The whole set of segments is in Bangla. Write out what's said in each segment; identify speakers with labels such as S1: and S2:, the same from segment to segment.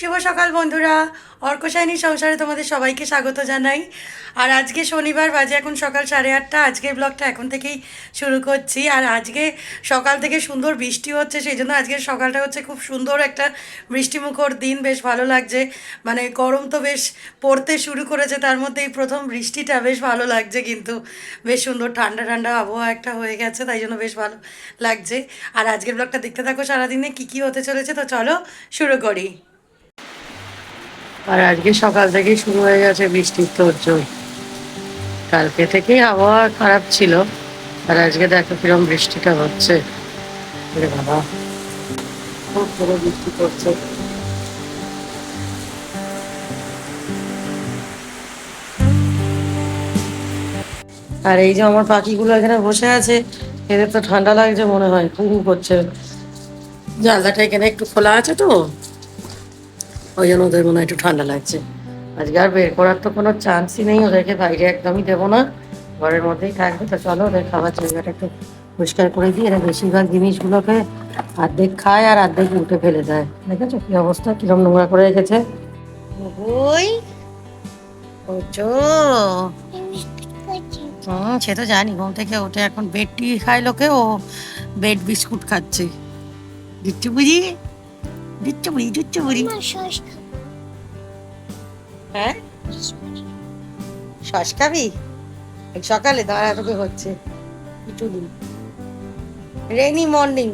S1: শুভ সকাল বন্ধুরা। অর্কশাইনী সংসারে তোমাদের সবাইকে স্বাগত জানাই। আর আজকে শনিবার বাজে এখন সকাল সাড়ে আটটা। আজকের ব্লগটা এখন থেকেই শুরু করছি। আর আজকে সকাল থেকে সুন্দর বৃষ্টি হচ্ছে, সেই জন্য আজকের সকালটা হচ্ছে খুব সুন্দর একটা বৃষ্টিমুখর দিন। বেশ ভালো লাগছে। মানে গরম তো বেশ পড়তে শুরু করেছে, তার মধ্যে এই প্রথম বৃষ্টিটা বেশ ভালো লাগছে কিন্তু। বেশ সুন্দর ঠান্ডা ঠান্ডা আবহাওয়া একটা হয়ে গেছে, তাই জন্য বেশ ভালো লাগছে। আর আজকের ব্লগটা দেখতে থাকো সারাদিনে কী কী হতে চলেছে, তো চলো শুরু করি। আর আজকে সকাল থেকেই শুরু হয়ে গেছে বৃষ্টির তোরজোর কালকে থেকেই আবহাওয়া খারাপ ছিল, আর আজকে দেখো কিরম বৃষ্টিটা হচ্ছে। বাবা, খুব বৃষ্টি পড়ছে। আর এই যে আমার পাখিগুলো এখানে বসে আছে, এদের তো ঠান্ডা লাগছে মনে হয় হু করছে। জানলাটা এখানে একটু খোলা আছে তো? ওই জন্য ওদের মনে হয় একটু ঠান্ডা লাগছে। আজকে আর বের করার তো কোনো চান্সই নেই, ওদেরকে বাইরে একদমই দেবো না। ঘরের মধ্যেই থাকবে, তো চলো ওদের খাবার জায়গাটা একটু পরিষ্কার করে দিই। এরা বেশিরভাগ জিনিসগুলোকে অর্ধেক খায় আর অর্ধেক উঠে ফেলে দেয়। দেখেছ কি অবস্থা? কিরম নোংরা করে রেখেছে? ওই হুম, সে তো জানি, ঘুম থেকে উঠে এখন বেড টি খায় লোকে, ও বেড বিস্কুট খাচ্ছে। দিচ্ছু বুঝি? দিচ্ছু বুঝি দিচ্ছু বুঝি হ্যাঁ? শ্বাস খাবি? সকালে দাঁড়া তোকে হচ্ছে। একটু দিন। Rainy morning.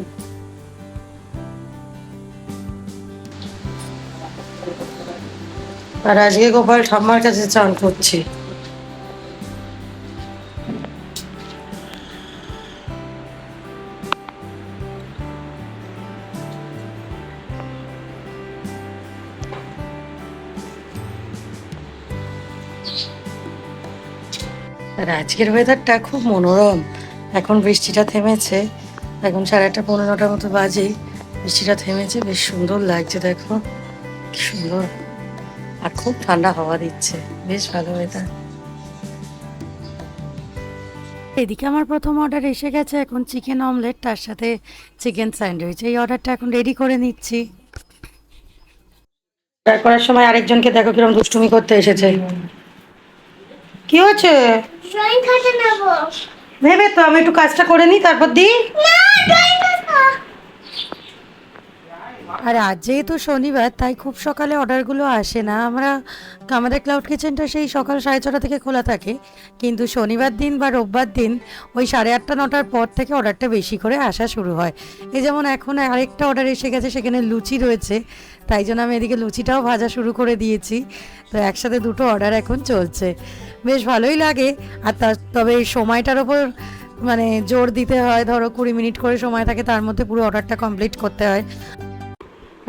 S1: আর আজকে গোপাল ঠাম্মার কাছে চান করছে। আর আজকের ওয়েদারটা খুব মনোরম। এখন বৃষ্টিটা থেমেছে। এখন সাড়ে আটটা পনেরোটার মতো বাজে। বৃষ্টিটা থেমেছে বেশ সুন্দর লাগছে দেখো। কি সুন্দর। আর খুব ঠান্ডা হাওয়া দিচ্ছে। বেশ ভালো ওয়েদার এদিকে আমার প্রথম অর্ডার এসে গেছে এখন চিকেন অমলেট তার সাথে চিকেন স্যান্ডউইচ এই অর্ডারটা এখন রেডি করে নিচ্ছি। অর্ডার করার সময় আরেকজনকে দেখো কীরকম দুষ্টুমি করতে এসেছে। কি
S2: নেব
S1: ভেবে তো আমি একটু কাজটা করে নিই তারপর দিই।
S2: না
S1: আর আজ যেহেতু শনিবার, তাই খুব সকালে অর্ডারগুলো আসে না। আমরা আমাদের ক্লাউড কিচেনটা সেই সকাল সাড়ে ছটা থেকে খোলা থাকে। কিন্তু শনিবার দিন বা রোববার দিন ওই সাড়ে আটটা, নটার পর থেকে অর্ডারটা বেশি করে আসা শুরু হয়। এই যেমন এখন আরেকটা অর্ডার এসে গেছে, সেখানে লুচি রয়েছে। তাই জন্য আমি এদিকে লুচিটাও ভাজা শুরু করে দিয়েছি। তো একসাথে দুটো অর্ডার এখন চলছে। বেশ ভালোই লাগে। আর তার তবে সময়টার ওপর মানে জোর দিতে হয়। ধরো কুড়ি মিনিট করে সময় থাকে, তার মধ্যে পুরো অর্ডারটা কমপ্লিট করতে হয়।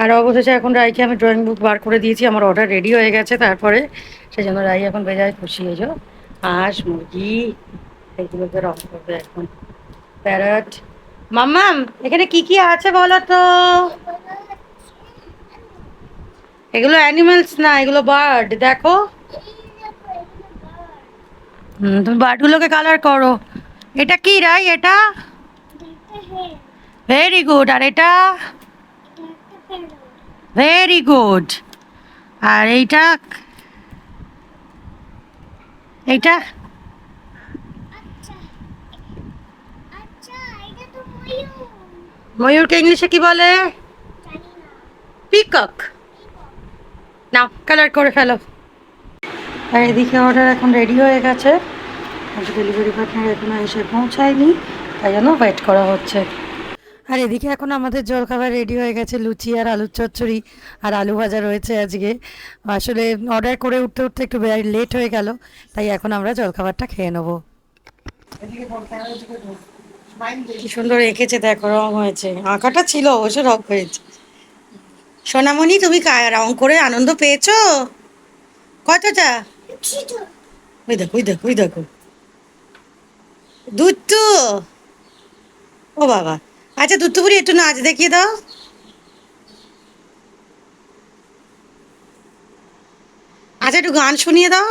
S1: আর অবশেষে এখন রাইকে আমি ড্রয়িং বুক বার করে দিয়েছি আমার অর্ডার রেডি হয়ে গেছে তারপরে। সেই জন্য রাই এখন বেজায় খুশি হয়ে যাও হাঁস মুরগি এইগুলোকে রং করবে এখন। প্যারট। মাম্মাম এখানে কি কি আছে বলো তো? এগুলো অ্যানিমালস না এগুলো বার্ড দেখো। হুম তুমি বার্ডগুলোকে কালার করো। এটা কি রাই এটা? ভেরি গুড আর এটা? ভেরি গুড আর এইটা? এইটা? ময়ূরকে ইংলিশে কি বলে? পিকক নাও কালার করে ফেলো। আর এদিকে অর্ডার এখন রেডি হয়ে গেছে। ডেলিভারি পার্টনার এখনও এসে পৌঁছায়নি, তাই জন্য ওয়েট করা হচ্ছে। আর এদিকে এখন আমাদের জলখাবার রেডি হয়ে গেছে, লুচি আর আলুর চচ্চড়ি আর আলু ভাজা রয়েছে আজকে। আসলে অর্ডার করে উঠতে উঠতে একটু লেট হয়ে গেল, তাই এখন আমরা জলখাবারটা খেয়ে নেব। কি সুন্দর এঁকেছে দেখো, রং হয়েছে। আঁকাটা ছিল অবশ্য রং হয়েছে। সোনামণি, তুমি রং করে আনন্দ পেয়েছ? কতটা? ওই দেখো ওই দেখো ওই দেখো। দুত্তু ও বাবা। আচ্ছা দুত্তুপুরি একটু নাচ দেখিয়ে দাও। আচ্ছা একটু গান শুনিয়ে দাও।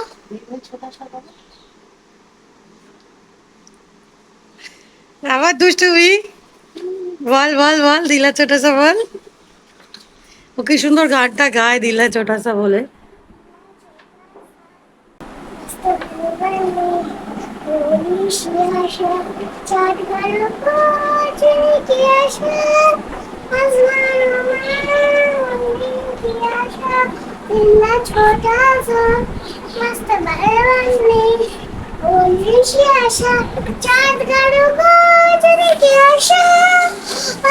S1: আবার দুষ্টুমি। বল বল বল, দিলা ছোট সা বল। ও কি সুন্দর গানটা গায়ে দিলে ছোটাসা বলে।
S2: মিশে আসা চাঁদ ভালো চলে কি আসা আসমান আমার মন্দির কি আসা দিল্লা ছোটা সা মস্ত ভালোবাসলে বলছি আসা চাঁদ গাড়ো গো চলে কি আসা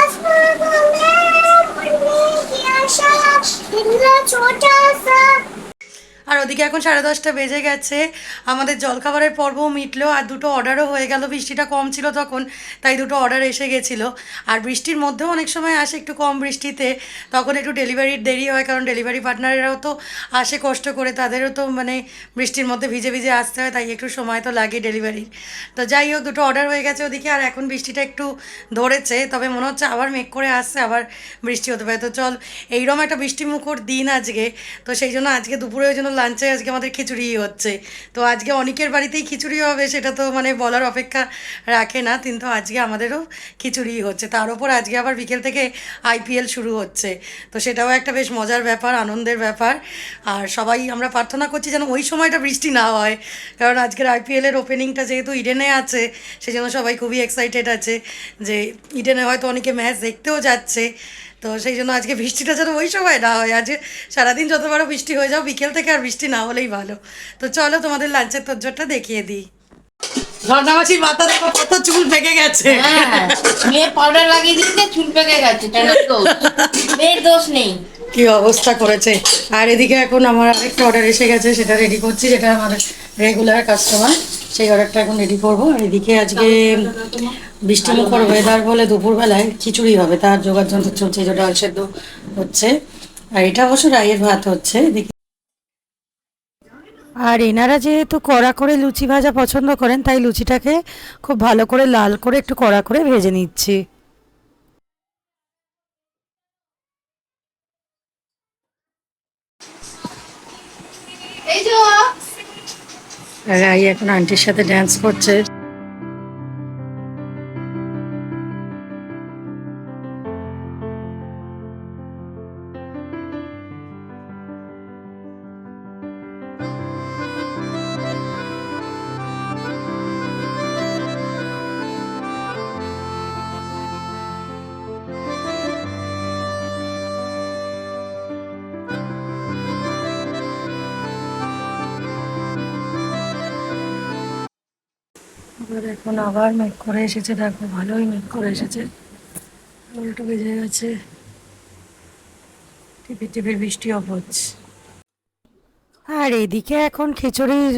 S2: আসমান আমার মন্দির কি আসা দিল্লা ছোটা সা
S1: আর ওদিকে এখন সাড়ে দশটা বেজে গেছে। আমাদের জলখাবারের পর্বও মিটলো আর দুটো অর্ডারও হয়ে গেল। বৃষ্টিটা কম ছিল তখন, তাই দুটো অর্ডার এসে গেছিল। আর বৃষ্টির মধ্যেও অনেক সময় আসে একটু কম বৃষ্টিতে। তখন একটু ডেলিভারির দেরি হয়, কারণ ডেলিভারি পার্টনারেরাও তো আসে কষ্ট করে, তাদেরও তো মানে বৃষ্টির মধ্যে ভিজে ভিজে আসতে হয়, তাই একটু সময় তো লাগে ডেলিভারির তো যাই হোক, দুটো অর্ডার হয়ে গেছে ওদিকে, আর এখন বৃষ্টিটা একটু ধরেছে, তবে মনে হচ্ছে আবার মেঘ করে আসছে, আবার বৃষ্টি হতে পারে। তো চল এইরকম একটা বৃষ্টিমুখর দিন আজকে। তো সেই জন্য আজকে দুপুরে ওই জন্য লাঞ্চে আজকে আমাদের খিচুড়ি হচ্ছে। তো আজকে অনেকের বাড়িতেই খিচুড়ি হবে, সেটা তো মানে বলার অপেক্ষা রাখে না। কিন্তু আজকে আমাদেরও খিচুড়ি হচ্ছে। তার উপর আজকে আবার বিকেল থেকে আইপিএল শুরু হচ্ছে। তো সেটাও একটা বেশ মজার ব্যাপার, আনন্দের ব্যাপার। আর সবাই, আমরা প্রার্থনা করছি যেন ওই সময়টা বৃষ্টি না হয়। কারণ আজকের আইপিএলের ওপেনিংটা যেহেতু ইডেনে আছে সেই জন্য সবাই খুবই এক্সাইটেড আছে যে ইডেনে হয়তো অনেকে ম্যাচ দেখতেও যাচ্ছে। তো সেই জন্য আজকে বৃষ্টিটা যেন ওই সময় না হয়। আজকে সারাদিন যতবারও বৃষ্টি হয়ে যাও বিকেল থেকে আর বৃষ্টি না হলেই ভালো। তো চলো তোমাদের লাঞ্চের তজ্জরটা দেখিয়ে দিই। ঝর্ণামাসির মাথা দেখো কত চুল পেকে গেছে।
S3: হ্যাঁ পাউডার লাগিয়ে দিয়েছে চুল পেকে গেছে মেয়ের দোষ নেই।
S1: কি অবস্থা করেছে। আর এদিকে এখন আমার আরেকটা অর্ডার এসে গেছে সেটা রেডি করছি যেটা আমার রেগুলার কাস্টমার সেই অর্ডারটা এখন রেডি করব। আর এদিকে আজকে বৃষ্টিমুখর ওয়েদার বলে দুপুরবেলায় খিচুড়ি হবে, তার জোগাড় যন্ত্র চলছে যে ডাল সেদ্ধ হচ্ছে। আর এটা অবশ্য রায়ের ভাত হচ্ছে, এদিকে আর এনারা যেহেতু কড়া করে লুচি ভাজা পছন্দ করেন, তাই লুচিটাকে খুব ভালো করে লাল করে একটু কড়া করে ভেজে নিচ্ছি। রাই এখন আন্টির সাথে ড্যান্স করছে। এখন আবার মেঘ করে এসেছে, দেখো, ভালোই মেঘ করে এসেছে। উল্টো বেজে গেছে। টিপি টিপি বৃষ্টি হচ্ছে আর এদিকে এখন খিচুড়ির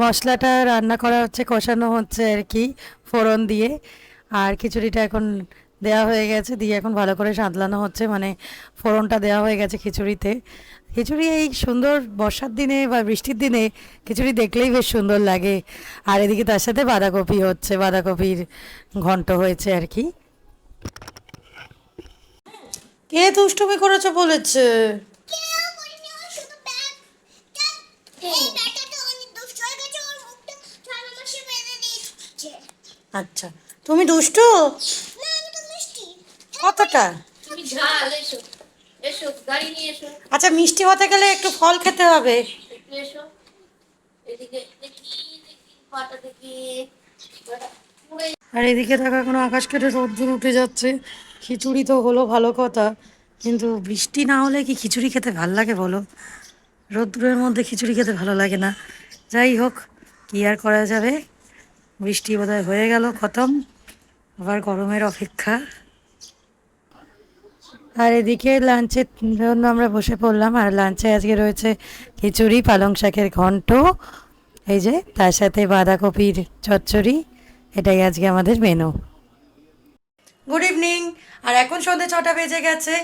S1: মশলাটা রান্না করা হচ্ছে, কষানো হচ্ছে আর কি, ফোড়ন দিয়ে। আর খিচুড়িটা এখন দেওয়া হয়ে গেছে, দিয়ে এখন ভালো করে সাঁতলানো হচ্ছে মানে ফোড়নটা দেওয়া হয়ে গেছে খিচুড়িতে। খিচুড়ি এই সুন্দর বর্ষার দিনে বা বৃষ্টির দিনে খিচুড়ি দেখলেই বেশ সুন্দর লাগে। আর এদিকে তার সাথে বাঁধাকপি হচ্ছে, বাঁধাকপির ঘন্ট হয়েছে আর কি। কে দুষ্টুমি করেছে বলেছে? আচ্ছা তুমি দুষ্টু? কতটা আচ্ছা মিষ্টি হতে গেলে একটু ফল খেতে হবে। আর এদিকে দেখো এখন আকাশ কেটে রোদ্দুর উঠে যাচ্ছে। খিচুড়ি তো হলো ভালো কথা কিন্তু বৃষ্টি না হলে কি খিচুড়ি খেতে ভালো লাগে বলো? রোদ্দুরের মধ্যে খিচুড়ি খেতে ভালো লাগে না। যাই হোক কি আর করা যাবে? বৃষ্টি বোধহয় হয়ে গেল খতম। আবার গরমের অপেক্ষা। আর এদিকে লাঞ্চের জন্য আমরা বসে পড়লাম, আর লাঞ্চে আজকে রয়েছে খিচুড়ি, পালং শাকের ঘন্ট, এই যে তার সাথে বাঁধাকপির চচ্চড়ি, এটাই আজকে আমাদের মেনু গুড ইভিনিং আর এখন সন্ধে ছটা বেজে গেছে,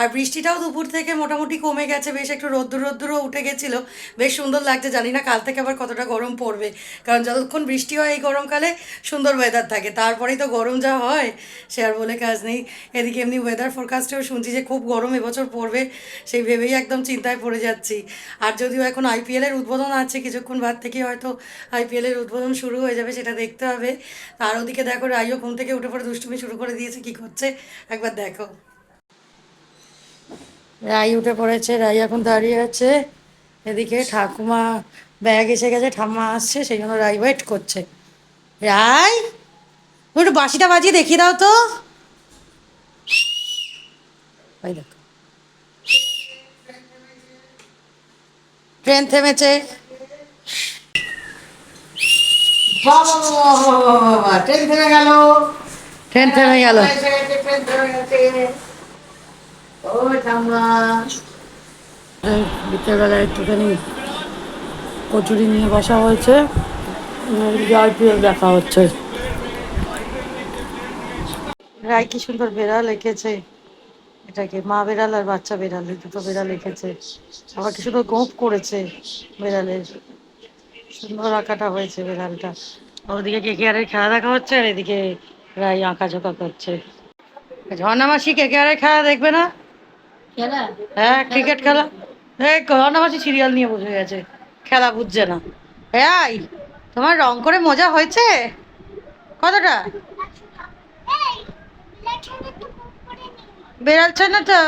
S1: আর বৃষ্টিটাও দুপুর থেকে মোটামুটি কমে গেছে, বেশ একটু রোদ্দুর রোদ্দুরও উঠে গেছিল। বেশ সুন্দর লাগছে, জানি না কাল থেকে আবার কতটা গরম পড়বে, কারণ যতক্ষণ বৃষ্টি হয় এই গরমকালে সুন্দর ওয়েদার থাকে, তারপরেই তো গরম যা হয়, সে আর বলে কাজ নেই। এদিকে এমনি ওয়েদার ফোরকাস্টেও শুনছি যে খুব গরম এবছর পড়বে, সেই ভেবেই একদম চিন্তায় পড়ে যাচ্ছি। আর যদিও এখন আইপিএলের উদ্বোধন আছে, কিছুক্ষণ বাদ থেকে হয়তো আইপিএলের উদ্বোধন শুরু হয়ে যাবে, সেটা দেখতে হবে। আর ওদিকে দেখো রাইও ঘুম থেকে উঠে পড়ে দুষ্টুমি শুরু করে দিয়েছে। কি করছে একবার দেখো রাই উঠে পড়েছে রাই এখন দাঁড়িয়ে আছে এদিকে ঠাকুমা ব্যাগ এসে গেছে ঠাম্মা আসছে সেই জন্য রাই ওয়েট করছে রাই একটু বাঁশিটা বাজিয়ে দেখিয়ে দাও তো ট্রেন থেমেছে ট্রেন থেমে গেল ট্রেন থেমে গেল বিকেলবেলা একটুখানি কচুরি নিয়ে বসা হয়েছে। আইপিএল দেখা হচ্ছে। রায় কি সুন্দর বেড়াল এঁকেছে। এটাকে মা বেড়াল আর বাচ্চা বেড়াল এই দুটো বেড়াল এঁকেছে। আবার কি সুন্দর গোঁপ করেছে বেড়ালের। সুন্দর আঁকাটা হয়েছে বেড়ালটা। ওদিকে কে কে আরের খেলা দেখা হচ্ছে? আর এদিকে রাই আঁকা ঝোঁকা করছে। ঝর্ণা মাসি কে কে খেলা দেখবে না?
S3: খেলা?
S1: হ্যাঁ ক্রিকেট খেলা? এই ঝর্ণা মাসি সিরিয়াল নিয়ে বসে গেছে। খেলা বুঝছে না। হ্যাঁ তোমার রং করে মজা হয়েছে? কতটা?
S2: তো
S1: বেড়াল ছানাটা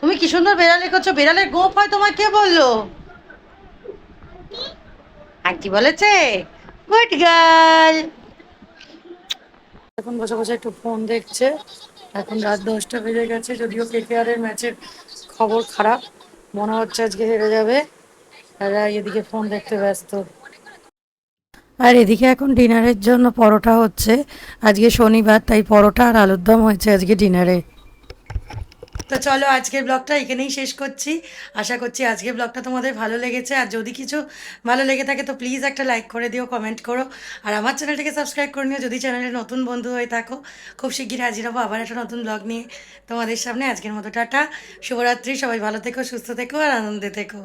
S1: তুমি কি সুন্দর বেড়ালে করছ বেড়ালের গোপ হয় তোমার কে বলল? আর আন্টি বলেছে? Good girl. এখন বসে বসে একটু ফোন দেখছে। এখন রাত দশটা বেজে গেছে, যদিও কেকেআর এর ম্যাচের খবর খারাপ, মনে হচ্ছে আজকে হেরে যাবে। তারা এদিকে ফোন দেখতে ব্যস্ত। আর এদিকে এখন ডিনারের জন্য পরোটা হচ্ছে। আজকে শনিবার, তাই পরোটা আর আলুর দম হয়েছে আজকে ডিনারে তো চলো আজকের ব্লগটা এখানেই শেষ করছি। আশা করছি আজকের ব্লগটা তোমাদের ভালো লেগেছে। আর যদি কিছু ভালো লেগে থাকে তো প্লিজ একটা লাইক করে দিও কমেন্ট করো। আর আমার চ্যানেলটাকে সাবস্ক্রাইব করে নিও। যদি চ্যানেলে নতুন বন্ধু হয়ে থাকো, খুব শিগগির হাজির হব আবার একটা নতুন ব্লগ নিয়ে। তোমাদের সামনে আজকের মতো, টাটা। শুভরাত্রি। সবাই ভালো থেকো, সুস্থ থেকো, আর আনন্দে থেকো।